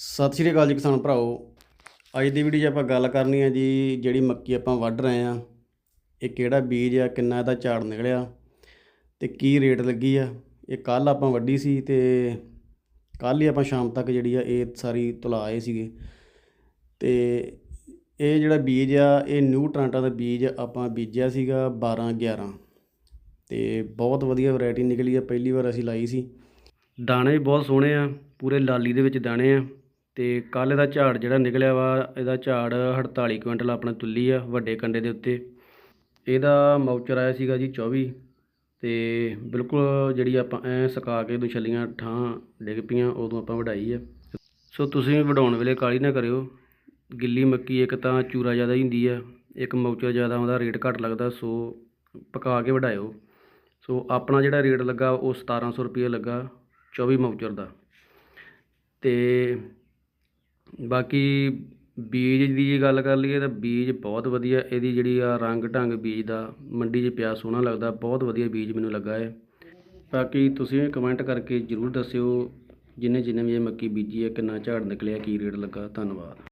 ਸਤਿ ਸ਼੍ਰੀ ਅਕਾਲ ਜੀ ਕਿਸਾਨ ਭਰਾਓ। ਅੱਜ ਦੀ ਵੀਡੀਓ 'ਚ ਆਪਾਂ ਗੱਲ ਕਰਨੀ ਹੈ ਜੀ, ਜਿਹੜੀ ਮੱਕੀ ਆਪਾਂ ਵੱਢ ਰਹੇ ਆ, ਇਹ ਕਿਹੜਾ ਬੀਜ ਆ, ਕਿੰਨਾ ਇਹਦਾ ਝਾੜ ਨਿਕਲਿਆ ਤੇ ਕੀ ਰੇਟ ਲੱਗੀ ਆ। ਇਹ ਕੱਲ ਆਪਾਂ ਵੱਢੀ ਸੀ ਤੇ ਕੱਲ ਹੀ ਆਪਾਂ ਸ਼ਾਮ ਤੱਕ ਜਿਹੜੀ ਆ, ਇਹ ਸਾਰੀ ਤੁਲਾ ਆਏ ਸੀਗੇ। ਤੇ ਇਹ ਜਿਹੜਾ ਬੀਜ ਆ, ਇਹ ਨਿਊ ਟਰਾਂਟਾ ਦਾ ਬੀਜ ਆਪਾਂ ਬੀਜਿਆ ਸੀਗਾ 12 11 ਤੇ ਬਹੁਤ ਵਧੀਆ ਵੈਰਾਈਟੀ ਨਿਕਲੀ ਆ, ਪਹਿਲੀ ਵਾਰ ਅਸੀਂ ਲਾਈ ਸੀ। ਦਾਣੇ ਵੀ ਬਹੁਤ ਸੋਹਣੇ ਆ, ਪੂਰੇ ਲਾਲੀ ਦੇ ਵਿੱਚ ਦਾਣੇ ਆ। ਅਤੇ ਕੱਲ੍ਹ ਇਹਦਾ ਝਾੜ ਜਿਹੜਾ ਨਿਕਲਿਆ ਵਾ, ਇਹਦਾ ਝਾੜ 48 ਕੁਇੰਟਲ ਆਪਣੇ ਤੁੱਲੀ ਆ, ਵੱਡੇ ਕੰਡੇ ਦੇ ਉੱਤੇ। ਇਹਦਾ ਮੌਚਰ ਆਇਆ ਸੀਗਾ ਜੀ ਚੌਵੀ ਅਤੇ ਬਿਲਕੁਲ ਜਿਹੜੀ ਆਪਾਂ ਐ ਸੁਕਾ ਕੇ ਦੁਛੱਲੀਆਂ ਠਾਂ ਡਿੱਗ ਪਈਆਂ, ਉਦੋਂ ਆਪਾਂ ਵਢਾਈ ਆ। ਸੋ ਤੁਸੀਂ ਵੀ ਵਢਾਉਣ ਵੇਲੇ ਕਾਲੀ ਨਾ ਕਰਿਓ। ਗਿੱਲੀ ਮੱਕੀ ਇੱਕ ਤਾਂ ਚੂਰਾ ਜ਼ਿਆਦਾ ਹੀ ਹੁੰਦੀ ਆ, ਇੱਕ ਮੌਚਰ ਜ਼ਿਆਦਾ ਉਹਦਾ ਰੇਟ ਘੱਟ ਲੱਗਦਾ, ਸੋ ਪਕਾ ਕੇ ਵਢਾਇਓ। ਸੋ ਆਪਣਾ ਜਿਹੜਾ ਰੇਟ ਲੱਗਾ ਉਹ 1700 ਰੁਪਏ ਲੱਗਾ 24 ਮੌਚਰ ਦਾ। ਤੇ ਬਾਕੀ ਬੀਜ ਦੀ ਜੇ ਗੱਲ ਕਰ ਲਈਏ ਤਾਂ ਬੀਜ ਬਹੁਤ ਵਧੀਆ, ਇਹਦੀ ਜਿਹੜੀ ਆ ਰੰਗ ਢੰਗ ਬੀਜ ਦਾ, ਮੰਡੀ 'ਚ ਪਿਆ ਸੋਹਣਾ ਲੱਗਦਾ, ਬਹੁਤ ਵਧੀਆ ਬੀਜ ਮੈਨੂੰ ਲੱਗਾ ਹੈ ਬਾਕੀ ਤੁਸੀਂ ਵੀ ਕਮੈਂਟ ਕਰਕੇ ਜਰੂਰ ਦੱਸਿਓ ਜਿੰਨੇ ਜਿੰਨੇ ਵੀ ਇਹ ਮੱਕੀ ਬੀਜੀ ਹੈ, ਕਿੰਨਾ ਝਾੜ ਨਿਕਲਿਆ, ਕੀ ਰੇਟ ਲੱਗਾ, ਧੰਨਵਾਦ।